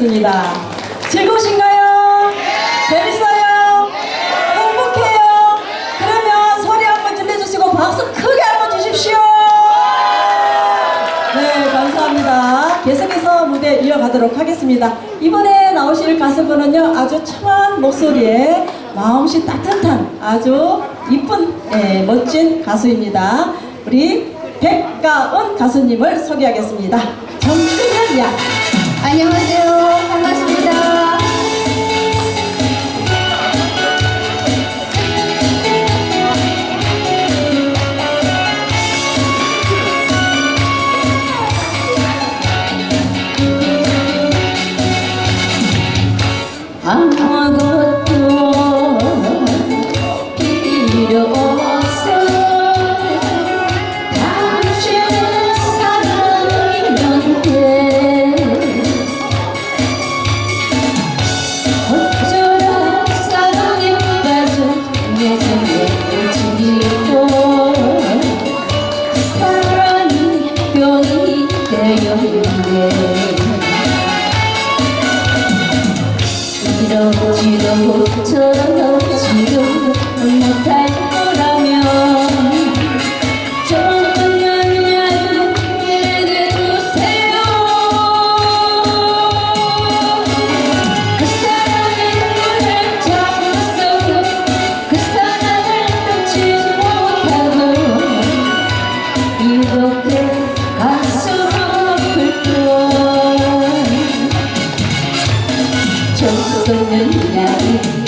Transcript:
소개하겠습니다. 즐거우신가요? 재밌어요? 행복해요? 그러면 소리 한번 들려주시고 박수 크게 한번 주십시오. 네, 감사합니다. 계속해서 무대 이어가도록 하겠습니다. 이번에 나오실 가수분은요, 아주 청한 목소리에 마음씨 따뜻한 아주 이쁜, 예, 멋진 가수입니다. 우리 백가은 가수님을 소개하겠습니다. 정준현 양. 안녕하세요. 반갑습니다. 아무것도 이러지도 저러지 Đứng.